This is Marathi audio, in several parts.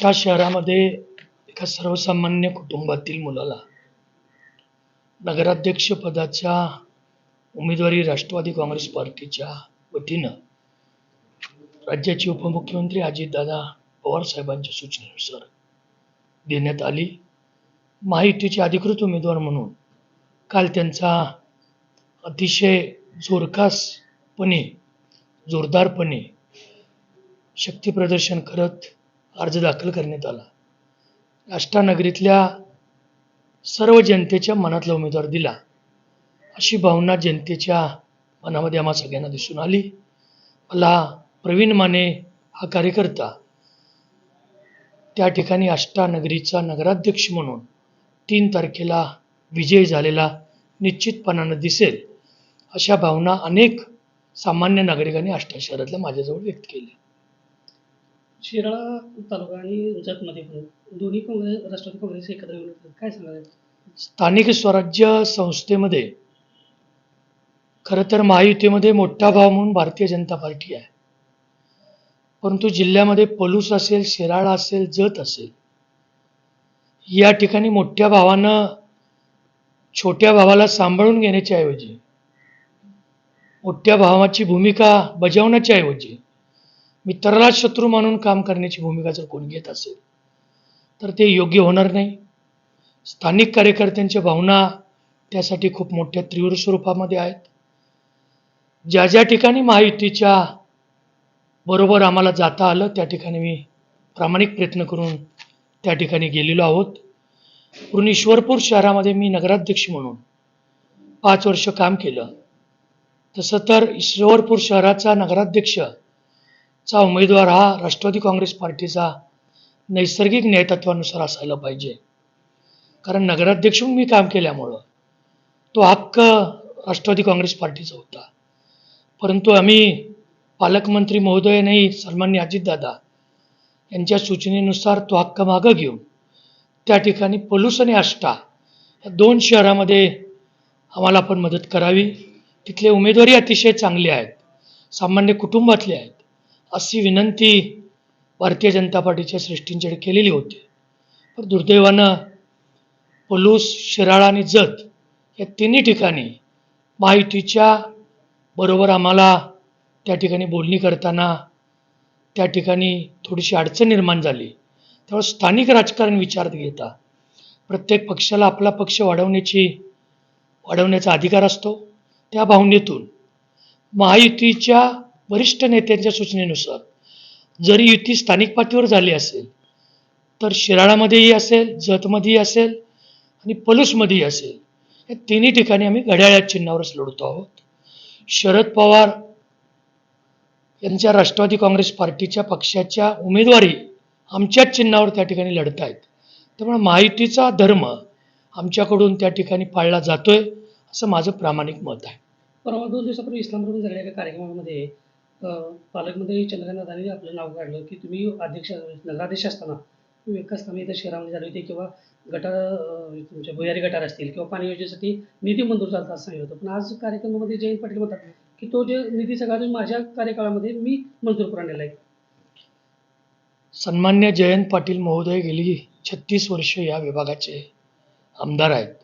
आष्टा शहरामध्ये एका सर्वसामान्य कुटुंबातील मुलाला नगराध्यक्षपदाच्या उमेदवारी राष्ट्रवादी काँग्रेस पार्टीच्या वतीनं राज्याचे उपमुख्यमंत्री अजितदादा पवार साहेबांच्या सूचनेनुसार देण्यात आली. महायुतीचे अधिकृत उमेदवार म्हणून काल त्यांचा अतिशय जोरकासपणे जोरदारपणे शक्तीप्रदर्शन करत अर्ज दाखल करण्यात आला. अष्टानगरीतल्या सर्व जनतेच्या मनातला उमेदवार दिला. अशी भावना जनतेच्या मनामध्ये आम्हा सगळ्यांना दिसून आली. मला प्रवीण माने हा कार्यकर्ता त्या ठिकाणी अष्टानगरीचा नगराध्यक्ष म्हणून तीन तारखेला विजय झालेला निश्चितपणानं दिसेल अशा भावना अनेक सामान्य नागरिकांनी अष्टा शहरातल्या माझ्याजवळ व्यक्त केल्या. शिराळा तालुका आणि जतमध्ये पण दोन्ही काँग्रेस राष्ट्रवादी काँग्रेस एकत्र येऊन आहेत. काय सांगाल स्थानिक स्वराज्य संस्थेमध्ये खरं तर महायुतीमध्ये मोठा भाव म्हणून भारतीय जनता पार्टी आहे परंतु जिल्ह्यामध्ये पलूस असेल शिराळा असेल जत असेल या ठिकाणी मोठ्या भावानं छोट्या भावाला सांभाळून घेण्याच्या ऐवजी मोठ्या भावाची भूमिका बजावण्याच्या ऐवजी मित्राला शत्रू मानून काम करण्याची भूमिका जर कोणी घेत असेल तर ते योग्य होणार नाही. स्थानिक कार्यकर्त्यांच्या भावना त्यासाठी खूप मोठ्या तीव्र स्वरूपामध्ये आहेत. ज्या ज्या ठिकाणी महायुतीच्या बरोबर आम्हाला जाता आलं त्या ठिकाणी मी प्रामाणिक प्रयत्न करून त्या ठिकाणी गेलेलो आहोत. पूर्ण ईश्वरपूर शहरामध्ये मी नगराध्यक्ष म्हणून पाच वर्ष काम केलं. तसं तर ईश्वरपूर शहराचा नगराध्यक्ष चा उमेदवार हा राष्ट्रवादी काँग्रेस पार्टीचा नैसर्गिक न्यायतत्वानुसार असायला पाहिजे. कारण नगराध्यक्ष म्हणून मी काम केल्यामुळं तो हक्क राष्ट्रवादी काँग्रेस पार्टीचा होता. परंतु आम्ही पालकमंत्री महोदय नाही सन्मान्य अजितदादा यांच्या सूचनेनुसार तो हक्क मागं घेऊन त्या ठिकाणी पलूस आणि आष्टा या दोन शहरामध्ये आम्हाला पण मदत करावी. तिथले उमेदवारी अतिशय चांगले आहेत. सामान्य कुटुंबातले आहेत. अशी विनंती भारतीय जनता पार्टीच्या श्रेष्ठींच्याकडे केलेली होती. पण दुर्दैवानं पलूस शिराळा आणि जत या तिन्ही ठिकाणी माहितीच्या बरोबर आम्हाला त्या ठिकाणी बोलणी करताना त्या ठिकाणी थोडीशी अडचण निर्माण झाली. त्यामुळे स्थानिक राजकारण विचारात घेता प्रत्येक पक्षाला आपला पक्ष वाढवण्याची वाढवण्याचा अधिकार असतो. त्या भावनेतून महायुतीच्या वरिष्ठ नेत्यांच्या सूचनेनुसार जरी युती स्थानिक पातळीवर झाली असेल तर शिराळामध्येही असेल जतमध्येही असेल आणि पलूसमध्येही असेल या तिन्ही ठिकाणी आम्ही घड्याळ्या चिन्हावरच लढतो आहोत. शरद पवार यांच्या राष्ट्रवादी काँग्रेस पार्टीच्या पक्षाच्या उमेदवारी आमच्याच चिन्हावर त्या ठिकाणी लढत आहेत त्यामुळे महायुतीचा धर्म आमच्याकडून त्या ठिकाणी पाळला जातोय असं माझं प्रामाणिक मत आहे. परवा दोन दिवसापूर्वी इस्लामपूरमध्ये झालेल्या एका कार्यक्रमामध्ये पालकमंत्री चंद्रकांत दादांनी आपलं नाव काढलं की तुम्ही अध्यक्ष नगराध्यक्ष असताना तुम्ही कामे इथं शहरामध्ये झाले होते किंवा गटार तुमच्या भुयारी गटार असतील किंवा पाणी योजनेसाठी निधी मंजूर झाला असं सांगितलं होतं. पण आज कार्यक्रमामध्ये जयंत पाटील म्हणतात की तो जे निधी सगळा माझ्या कार्यकाळामध्ये मी मंजूर करून आणलेला आहे. सन्मान्य जयंत पाटील महोदय गेली छत्तीस वर्ष या विभागाचे आमदार आहेत.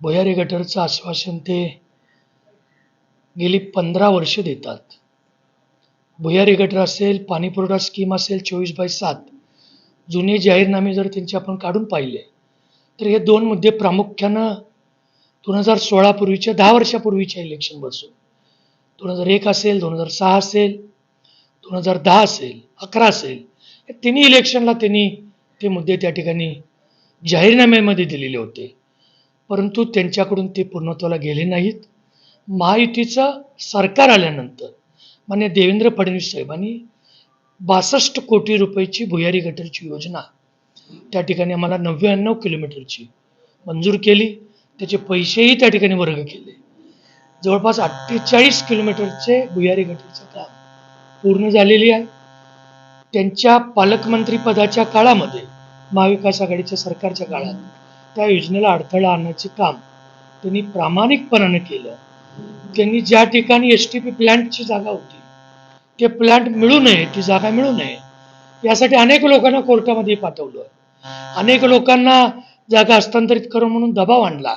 भुयारी गटरचं आश्वासन ते गेली पंधरा वर्ष देतात. भुयारी गटर असेल पाणीपुरवठा स्कीम असेल चोवीस बाय सात जुने जाहीरनामे जर त्यांचे आपण काढून पाहिले तर हे दोन मुद्दे प्रामुख्यानं दोन हजार सोळापूर्वीच्या दहा वर्षापूर्वीच्या इलेक्शन बसून दोन हजार एक असेल दोन हजार सहा असेल दोन हजार दहा असेल अकरा असेल या तिन्ही इलेक्शनला त्यांनी ते मुद्दे त्या ठिकाणी जाहीरनाम्यामध्ये दिलेले होते. परंतु त्यांच्याकडून ते पूर्णत्वाला गेले नाहीत. महायुतीचं सरकार आल्यानंतर मान्य देवेंद्र फडणवीस साहेबांनी बासष्ट कोटी रुपयाची भुयारी गटरची योजना त्या ठिकाणी आम्हाला नव्याण्णव किलोमीटरची मंजूर केली. त्याचे पैसेही त्या ठिकाणी वर्ग केले. जवळपास अठ्ठेचाळीस किलोमीटरचे भुयारी गटरचं काम पूर्ण झालेली आहे. त्यांच्या पालकमंत्रीपदाच्या काळामध्ये महाविकास आघाडीच्या सरकारच्या काळात त्या योजनेला अडथळा आणण्याचे काम त्यांनी प्रामाणिकपणानं केलं. त्यांनी ज्या ठिकाणी एस टी पी प्लॅन्टची जागा होती ते प्लॅन्ट मिळू नये ती जागा मिळू नये यासाठी अनेक लोकांना कोर्टामध्ये पाठवलं. अनेक लोकांना जागा हस्तांतरित करून म्हणून दबाव आणला.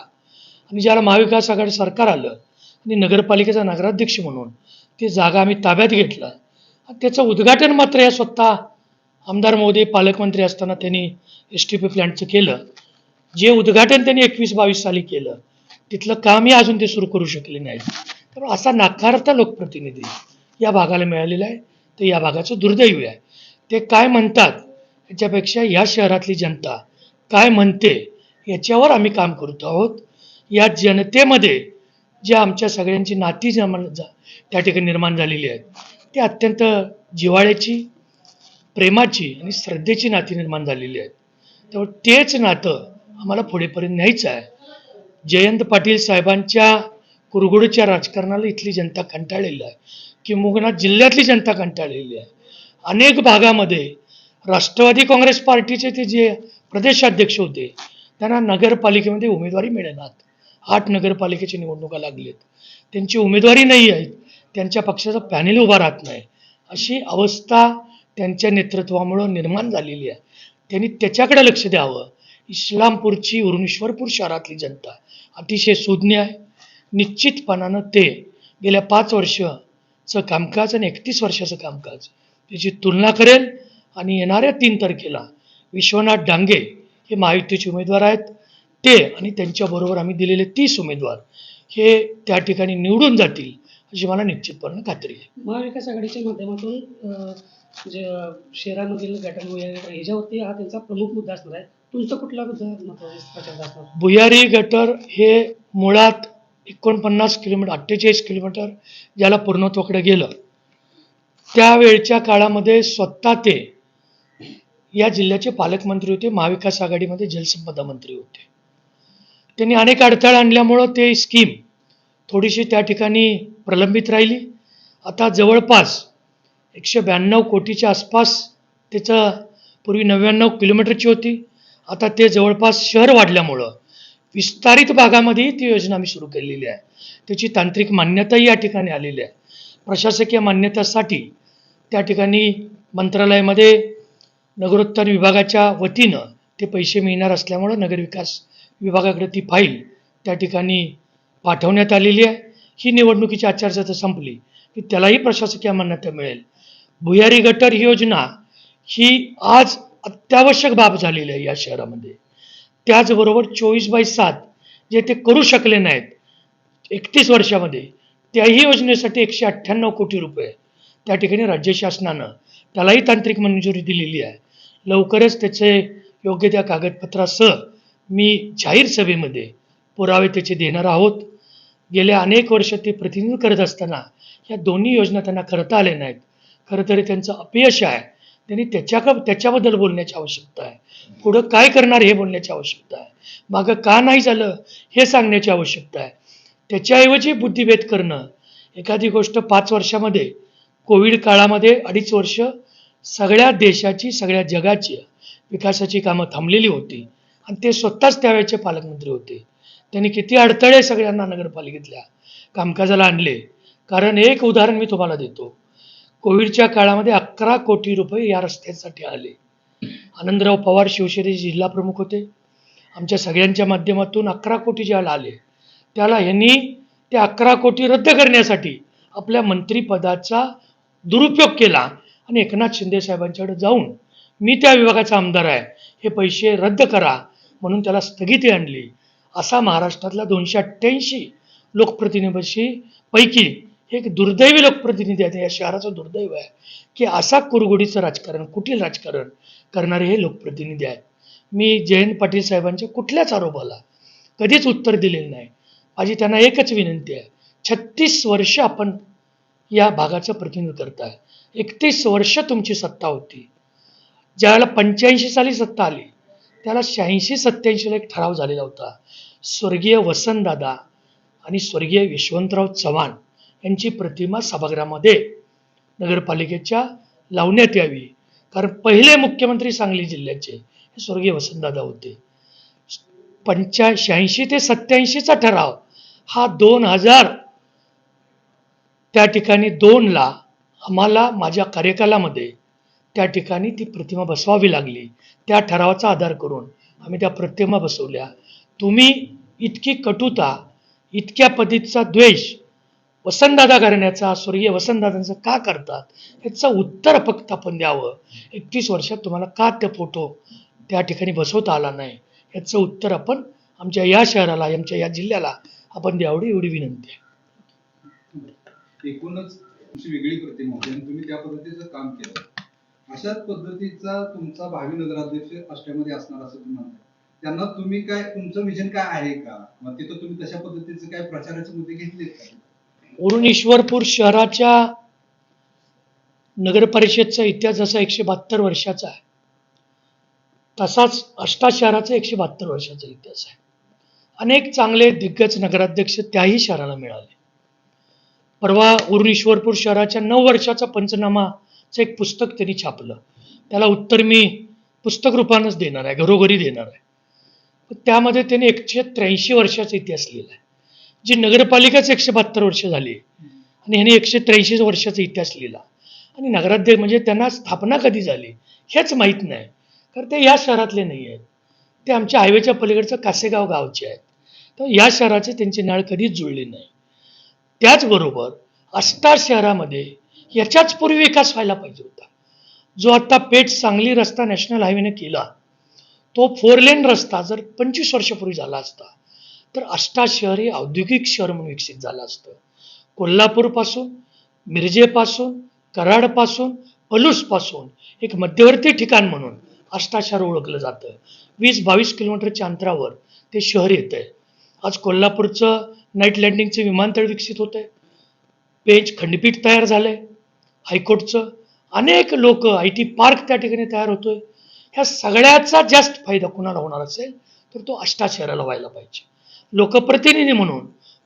आणि ज्याला महाविकास आघाडी सरकार आलं आणि नगरपालिकेचा नगराध्यक्ष म्हणून ती जागा आम्ही ताब्यात घेतलं. आणि त्याचं उद्घाटन मात्र या स्वतः आमदार मोदी पालकमंत्री असताना त्यांनी एस टी पी प्लॅन्टचं केलं. जे उद्घाटन त्यांनी एकवीस बावीस साली केलं. तिथलं कामही अजून ते सुरू करू शकले नाही त्यामुळे असा नाकारता लोकप्रतिनिधी या भागाला मिळालेला आहे. तर या भागाचं दुर्दैव आहे. ते काय म्हणतात याच्यापेक्षा या शहरातली जनता काय म्हणते याच्यावर आम्ही काम करत आहोत. या जनतेमध्ये ज्या आमच्या सगळ्यांची नाती जमा- जा- त्या ठिकाणी निर्माण झालेली आहेत ते अत्यंत जिव्हाळ्याची प्रेमाची आणि श्रद्धेची नाती निर्माण झालेली आहेत. त्यामुळे तेच नातं आम्हाला पुढेपर्यंत न्यायचं आहे. जयंत पाटील साहेबांच्या कुरगुडच्या राजकारणाला इथली जनता कंटाळलेली आहे. किंबहुना जिल्ह्यातली जनता कंटाळलेली आहे. अनेक भागामध्ये राष्ट्रवादी काँग्रेस पार्टीचे ते जे प्रदेशाध्यक्ष होते त्यांना नगरपालिकेमध्ये उमेदवारी मिळेनात आठ नगरपालिकेच्या निवडणुका लागलेत. त्यांची उमेदवारी नाही आहेत. त्यांच्या पक्षाचा पॅनेल उभा राहत नाही. अशी अवस्था त्यांच्या नेतृत्वामुळं निर्माण झालेली आहे. त्यांनी त्याच्याकडे लक्ष द्यावं. इस्लामपूरची उरुणेश्वरपूर शहरातली जनता. अतिशय सुज्ञ आहे. निश्चितपणानं ते गेल्या पाच वर्षचं कामकाज आणि एकतीस वर्षाचं कामकाज त्याची तुलना करेल आणि येणाऱ्या तीन तारखेला विश्वनाथ डांगे हे महायुतीचे उमेदवार आहेत. ते आणि त्यांच्याबरोबर आम्ही दिलेले तीस उमेदवार हे त्या ठिकाणी निवडून जातील अशी मला निश्चितपणे खात्री आहे. महाविकास आघाडीच्या माध्यमातून जे अं, शहरामधील गटार ह्याच्यावरती हा त्यांचा प्रमुख मुद्दा असणार आहे. तुमचं कुठला भुयारी गटर हे मुळात एकोणपन्नास किलोमीटर अठ्ठेचाळीस किलोमीटर ज्याला पूर्णत्वाकडे गेलं त्यावेळच्या काळामध्ये स्वतः ते या जिल्ह्याचे पालकमंत्री होते महाविकास आघाडीमध्ये जलसंपदा मंत्री होते. त्यांनी अनेक अडथळे आणल्यामुळं ते स्कीम थोडीशी त्या ठिकाणी प्रलंबित राहिली. आता जवळपास एकशे ब्याण्णव कोटीच्या आसपास त्याचं पूर्वी नव्याण्णव किलोमीटरची होती. आता ते जवळपास शहर वाढल्यामुळं विस्तारित भागामध्येही ती योजना आम्ही सुरू केलेली आहे. त्याची तांत्रिक मान्यताही या ठिकाणी आलेली आहे. प्रशासकीय मान्यतेसाठी त्या ठिकाणी मंत्रालयामध्ये नगरोत्तर विभागाच्या वतीनं ते पैसे मिळणार असल्यामुळं नगरविकास विभागाकडे ती फाईल त्या ठिकाणी पाठवण्यात आलेली आहे. ही निवडणुकीची आचारसंहिता संपली की त्यालाही प्रशासकीय मान्यता मिळेल. भुयारी गटर ही योजना ही आज अत्यावश्यक बाब झालेली आहे या शहरामध्ये. त्याचबरोबर चोवीस बाय सात जे ते करू शकले नाहीत एकतीस वर्षामध्ये त्याही योजनेसाठी एकशे अठ्ठ्याण्णव कोटी रुपये त्या ठिकाणी राज्य शासनानं त्यालाही तांत्रिक मंजुरी दिलेली आहे. लवकरच त्याचे योग्य त्या कागदपत्रासह मी जाहीर सभेमध्ये पुरावे त्याचे देणार आहोत. गेल्या अनेक वर्ष ते प्रतिनिधित्व करत असताना या दोन्ही योजना त्यांना करता आल्या नाहीत. खरं तरी त्यांचं अपयश आहे. त्यांनी त्याच्या त्याच्याबद्दल बोलण्याची आवश्यकता आहे. पुढं काय करणार हे बोलण्याची आवश्यकता आहे. मागं का नाही झालं हे सांगण्याची आवश्यकता आहे. त्याच्याऐवजी बुद्धिभेद करणं. एखादी गोष्ट पाच वर्षामध्ये कोविड काळामध्ये अडीच वर्ष सगळ्या देशाची सगळ्या जगाची विकासाची कामं थांबलेली होती. आणि ते स्वतःच त्यावेळेचे पालकमंत्री होते. त्यांनी किती अडथळे सगळ्यांना नगरपालिकेतल्या कामकाजाला आणले. कारण एक उदाहरण मी तुम्हाला देतो. कोविडच्या काळामध्ये अकरा कोटी रुपये या रस्त्यासाठी आले. आनंदराव पवार शिवसेनेचे जिल्हा प्रमुख होते. आमच्या सगळ्यांच्या माध्यमातून अकरा कोटी ज्याला आले त्याला यांनी ते अकरा कोटी रद्द करण्यासाठी आपल्या मंत्रिपदाचा दुरुपयोग केला आणि एकनाथ शिंदे साहेबांच्याकडे जाऊन मी त्या विभागाचा आमदार आहे हे पैसे रद्द करा म्हणून त्याला स्थगिती आणली. असा महाराष्ट्रातला दोनशे अठ्ठ्याऐंशी लोकप्रतिनिधीशी पैकी एक दुर्दैवी लोकप्रतिनिधी आहे या शहराचं दुर्दैव आहे की असा कुरगुडीचं राजकारण कुटील राजकारण करणारे हे लोकप्रतिनिधी आहेत. मी जयंत पाटील साहेबांच्या कुठल्याच आरोपाला कधीच उत्तर दिलेलं नाही. माझी त्यांना एकच विनंती आहे. छत्तीस वर्ष आपण या भागाचं प्रतिनिधित्व करताय. एकतीस वर्ष तुमची सत्ता होती. ज्यावेळेला पंच्याऐंशी साली सत्ता आली त्याला शहाऐंशी सत्याऐंशीला एक ठराव झालेला होता. स्वर्गीय वसंतदादा आणि स्वर्गीय यशवंतराव चव्हाण यांची प्रतिमा सभागृहामध्ये नगरपालिकेच्या लावण्यात यावी. कारण पहिले मुख्यमंत्री सांगली जिल्ह्याचे हे स्वर्गीय वसंतदादा होते. पंच्या शहाऐंशी ते सत्याऐंशीचा ठराव हा दोन हजार त्या ठिकाणी दोनला आम्हाला माझ्या कार्यकालामध्ये त्या ठिकाणी ती प्रतिमा बसवावी लागली. त्या ठरावाचा आधार करून आम्ही त्या प्रतिमा बसवल्या. तुम्ही इतकी कटुता इतक्या पद्धतीचा द्वेष वसंतदादा करण्याचा स्वर्गीय वसंतदादांचं का करतात? याचं उत्तर फक्त आपण द्यावं. एकतीस वर्षात तुम्हाला का ते फोटो त्या ठिकाणी बसवता आला नाही? याचं उत्तर आपण आमच्या या शहराला आमच्या या जिल्ह्याला आपण द्यावडी एवढी विनंती आहे. एकूणच तुमची वेगळी प्रतिमा होती आणि तुम्ही त्या पद्धतीचं काम केलं. अशाच पद्धतीचा तुमचा भावी नगराध्यक्ष अष्टमध्ये असणार असं तुम्ही त्यांना तुम्ही काय तुमचं विजन काय आहे का? मग तिथं तुम्ही तशा पद्धतीचे काय प्रचाराचे मुद्दे घेतले का शहराच्या नगर परिषदचा इतिहास जसा एकशे बहात्तर वर्षाचा आहे. तसाच अष्टा शहराचा एकशे बहात्तर वर्षाचा इतिहास आहे. अनेक चांगले दिग्गज नगराध्यक्ष त्याही शहराला मिळाले. परवा उरून शहराच्या नऊ वर्षाचा पंचनामाचं एक पुस्तक त्यांनी छापलं. त्याला उत्तर मी पुस्तक रूपानंच देणार आहे घरोघरी देणार आहे. पण त्यामध्ये त्यांनी एकशे त्र्याऐंशी वर्षाचा इतिहास लिहिला आहे. जी नगरपालिकाच एकशे बहात्तर वर्ष झाली. आणि ह्याने एकशे त्र्याऐंशी वर्षाचा इतिहास लिहिला. आणि नगराध्यक्ष म्हणजे त्यांना स्थापना कधी झाली हेच माहीत नाही. कारण ते या शहरातले नाही आहेत ते आमच्या हायवेच्या पलीकडचं कासेगाव गावचे आहेत. तर या शहराचे त्यांची नाळ कधीच जुळली नाही. त्याचबरोबर आष्टा शहरामध्ये याच्याच पूर्वी विकास व्हायला पाहिजे होता. जो आता पेठ सांगली रस्ता नॅशनल हायवेने केला तो फोर लेन रस्ता जर पंचवीस वर्षापूर्वी झाला असता तर आष्टा शहर हे औद्योगिक शहर म्हणून विकसित झालं असतं. कोल्हापूरपासून मिरजेपासून कराडपासून पलूसपासून एक मध्यवर्ती ठिकाण म्हणून आष्टा शहर ओळखलं जातं. वीस बावीस किलोमीटरच्या अंतरावर ते शहर येतं आहे आज कोल्हापूरचं नाईट लँडिंगचं विमानतळ विकसित होतं आहे पेज खंडपीठ तयार झालं आहे हायकोर्टचं अनेक लोक आय टी पार्क त्या ठिकाणी तयार होतोय. ह्या सगळ्याचा जास्त फायदा कुणाला होणार असेल तर तो आष्टा शहराला व्हायला पाहिजे. लोकप्रतिनिधी म्हणून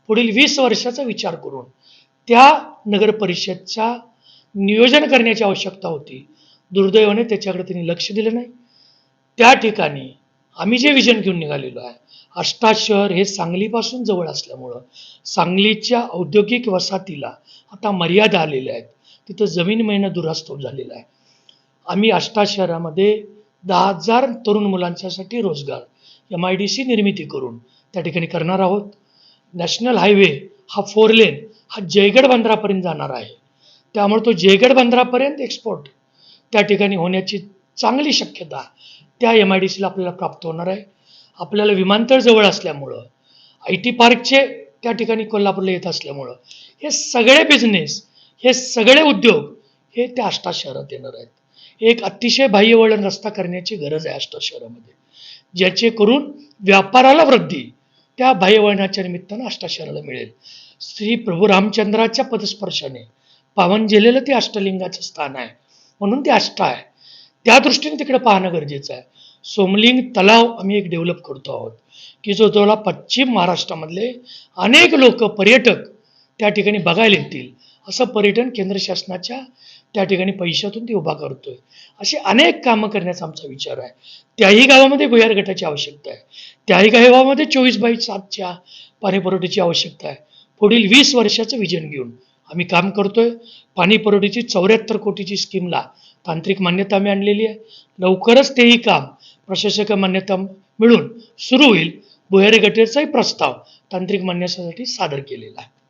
पुढील वीस वर्षाचा विचार करून त्या नगर परिषदचा नियोजन करण्याची आवश्यकता होती. दुर्दैवाने त्याच्याकडे त्यांनी लक्ष दिलं नाही. त्या ठिकाणी आम्ही जे विजन घेऊन निघालेलो आहे आष्टा शहर हे सांगलीपासून जवळ असल्यामुळं सांगलीच्या औद्योगिक वसाहतीला आता मर्यादा आलेल्या आहेत. तिथं जमीन मिळणं दुरास्तव झालेलं आहे. आम्ही आष्टा शहरामध्ये दहा हजार तरुण मुलांच्यासाठी रोजगार एम आय डी सी निर्मिती करून त्या ठिकाणी करणार आहोत. नॅशनल हायवे हा फोर लेन हा जयगड बंदरापर्यंत जाणार आहे. त्यामुळे तो जयगड बंदरापर्यंत एक्सपोर्ट त्या ठिकाणी होण्याची चांगली शक्यता त्या एम आय डी सीला आपल्याला प्राप्त होणार आहे. आपल्याला विमानतळ जवळ असल्यामुळं आय टी पार्कचे त्या ठिकाणी कोल्हापूरला येत असल्यामुळं हे सगळे बिझनेस हे सगळे उद्योग हे त्या आष्टा शहरात येणार आहेत. एक अतिशय बाह्यवळण रस्ता करण्याची गरज आहे आष्टा शहरामध्ये. ज्याचे करून व्यापाराला वृद्धी त्या भाईवळणाच्या निमित्तानं अष्टाशराला मिळेल. श्री प्रभू रामचंद्राच्या पदस्पर्शाने. पावन झालेलं ते अष्टलिंगाचं स्थान आहे. म्हणून ते अष्ट आहे. त्या दृष्टीने तिकडे पाहणं गरजेचं आहे. सोमलिंग तलाव आम्ही एक डेव्हलप करतो आहोत. की जो जवळ पश्चिम महाराष्ट्रामधले अनेक लोक पर्यटक त्या ठिकाणी बघायला येतील. असं पर्यटन केंद्र शासनाच्या त्या ठिकाणी पैशातून ती उभा करतोय. अशी अनेक कामं करण्याचा आमचा विचार आहे. त्याही गावामध्ये भुयार गटाची आवश्यकता आहे. त्याही गावामध्ये चोवीस बाय सातच्या पाणीपुरवठ्याची आवश्यकता आहे. पुढील वीस वर्षाचं विजन घेऊन आम्ही काम करतोय. पाणी पुरवठ्याची चौऱ्याहत्तर कोटीची स्कीमला तांत्रिक मान्यता आम्ही आणलेली आहे. लवकरच तेही काम प्रशासक मान्यता मिळून सुरू होईल. भुयारी गटेचाही प्रस्ताव तांत्रिक मान्यतेसाठी सादर केलेला आहे.